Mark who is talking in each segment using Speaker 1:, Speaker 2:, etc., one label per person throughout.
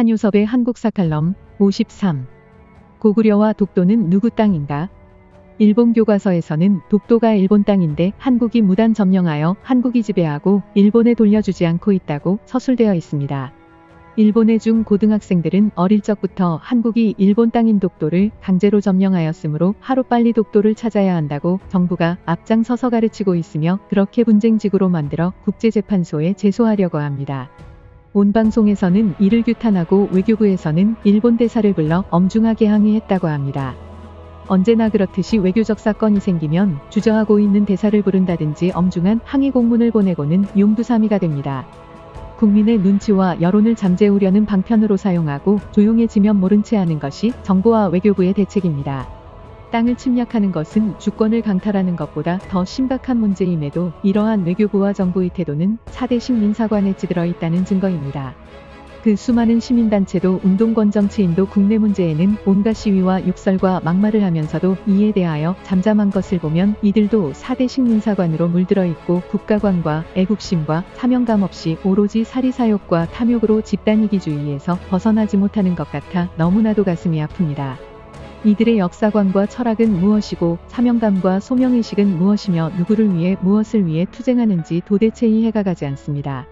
Speaker 1: 한유섭의 한국사 칼럼 53. 고구려와 독도는 누구 땅인가? 일본 교과서에서는 독도가 일본 땅인데 한국이 무단 점령하여 한국이 지배하고 일본에 돌려주지 않고 있다고 서술되어 있습니다. 일본의 중 고등학생들은 어릴 적부터 한국이 일본 땅인 독도를 강제로 점령하였으므로 하루빨리 독도를 찾아야 한다고 정부가 앞장서서 가르치고 있으며 그렇게 분쟁지구로 만들어 국제재판소에 제소하려고 합니다. 온 방송에서는 이를 규탄하고 외교부에서는 일본 대사를 불러 엄중하게 항의했다고 합니다. 언제나 그렇듯이 외교적 사건이 생기면 주저하고 있는 대사를 부른다든지 엄중한 항의 공문을 보내고는 용두사미가 됩니다. 국민의 눈치와 여론을 잠재우려는 방편으로 사용하고 조용해지면 모른 채 하는 것이 정부와 외교부의 대책입니다. 땅을 침략하는 것은 주권을 강탈하는 것보다 더 심각한 문제임에도 이러한 외교부와 정부의 태도는 4대 식민사관에 찌들어 있다는 증거입니다. 그 수많은 시민단체도 운동권 정치인도 국내 문제에는 온갖 시위와 욕설과 막말을 하면서도 이에 대하여 잠잠한 것을 보면 이들도 4대 식민사관으로 물들어 있고 국가관과 애국심과 사명감 없이 오로지 사리사욕과 탐욕으로 집단이기주의에서 벗어나지 못하는 것 같아 너무나도 가슴이 아픕니다. 이들의 역사관과 철학은 무엇이고 사명감과 소명의식은 무엇이며 누구를 위해 무엇을 위해 투쟁하는지 도대체 이해가 가지 않습니다.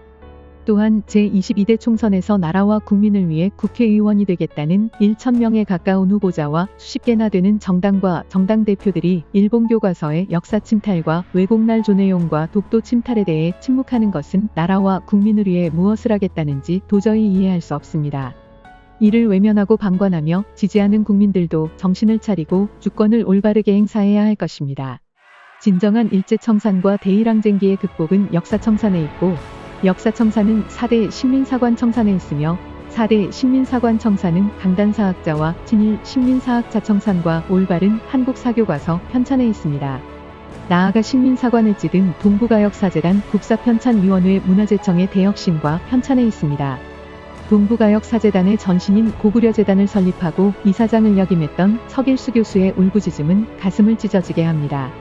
Speaker 1: 또한 제22대 총선에서 나라와 국민을 위해 국회의원이 되겠다는 1천명에 가까운 후보자와 수십 개나 되는 정당과 정당 대표들이 일본 교과서의 역사 침탈과 왜곡날 조내용과 독도 침탈에 대해 침묵하는 것은 나라와 국민을 위해 무엇을 하겠다는지 도저히 이해할 수 없습니다. 이를 외면하고 방관하며 지지하는 국민들도 정신을 차리고 주권을 올바르게 행사해야 할 것입니다. 진정한 일제청산과 대일항쟁기의 극복은 역사청산에 있고 역사청산은 4대 식민사관청산에 있으며 4대 식민사관청산은 강단사학자와 친일 식민사학자 청산과 올바른 한국사교과서 편찬에 있습니다. 나아가 식민사관을 찌든 동북아역사재단 국사편찬위원회 문화재청의 대혁신과 편찬에 있습니다. 동북아역사재단의 전신인 고구려재단을 설립하고 이사장을 역임했던 석일수 교수의 울부짖음은 가슴을 찢어지게 합니다.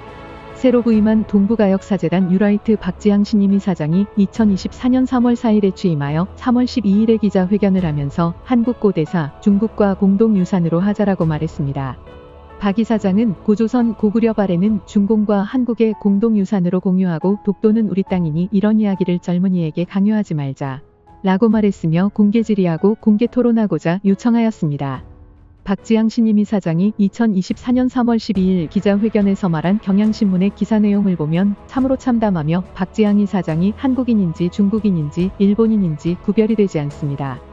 Speaker 1: 새로 부임한 동북아역사재단 유라이트 박지향 신임 이사장이 2024년 3월 4일에 취임하여 3월 12일에 기자회견을 하면서 한국고대사 중국과 공동유산으로 하자라고 말했습니다. 박 이사장은 고조선 고구려 발해는 중공과 한국의 공동유산으로 공유하고 독도는 우리 땅이니 이런 이야기를 젊은이에게 강요하지 말자. 라고 말했으며 공개 질의하고 공개 토론하고자 요청하였습니다. 박지향 신임 이 사장이 2024년 3월 12일 기자회견에서 말한 경향신문의 기사 내용을 보면 참으로 참담하며 박지향 이사장이 한국인인지 중국인인지 일본인인지 구별이 되지 않습니다.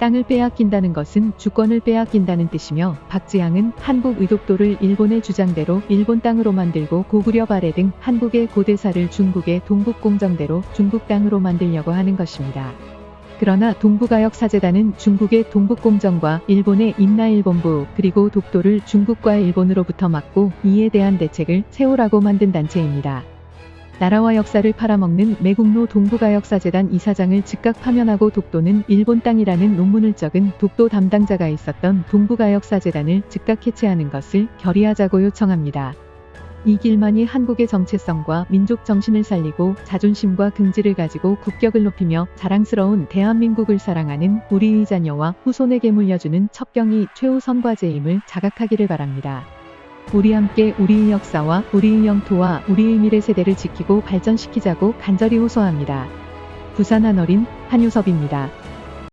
Speaker 1: 땅을 빼앗긴다는 것은 주권을 빼앗긴다는 뜻이며 박지향은 한국 의독도를 일본의 주장대로 일본 땅으로 만들고 고구려 발해 등 한국의 고대사를 중국의 동북공정대로 중국 땅으로 만들려고 하는 것입니다. 그러나 동북아역사재단은 중국의 동북공정과 일본의 임나일본부 그리고 독도를 중국과 일본으로부터 막고 이에 대한 대책을 세우라고 만든 단체입니다. 나라와 역사를 팔아먹는 매국노 동북아역사재단 이사장을 즉각 파면하고 독도는 일본 땅이라는 논문을 적은 독도 담당자가 있었던 동북아역사재단을 즉각 해체하는 것을 결의하자고 요청합니다. 이 길만이 한국의 정체성과 민족 정신을 살리고 자존심과 긍지를 가지고 국격을 높이며 자랑스러운 대한민국을 사랑하는 우리의 자녀와 후손에게 물려주는 첩경이 최우선 과제임을 자각하기를 바랍니다. 우리 함께 우리의 역사와 우리의 영토와 우리의 미래 세대를 지키고 발전시키자고 간절히 호소합니다. 부산 한어린 한유섭입니다.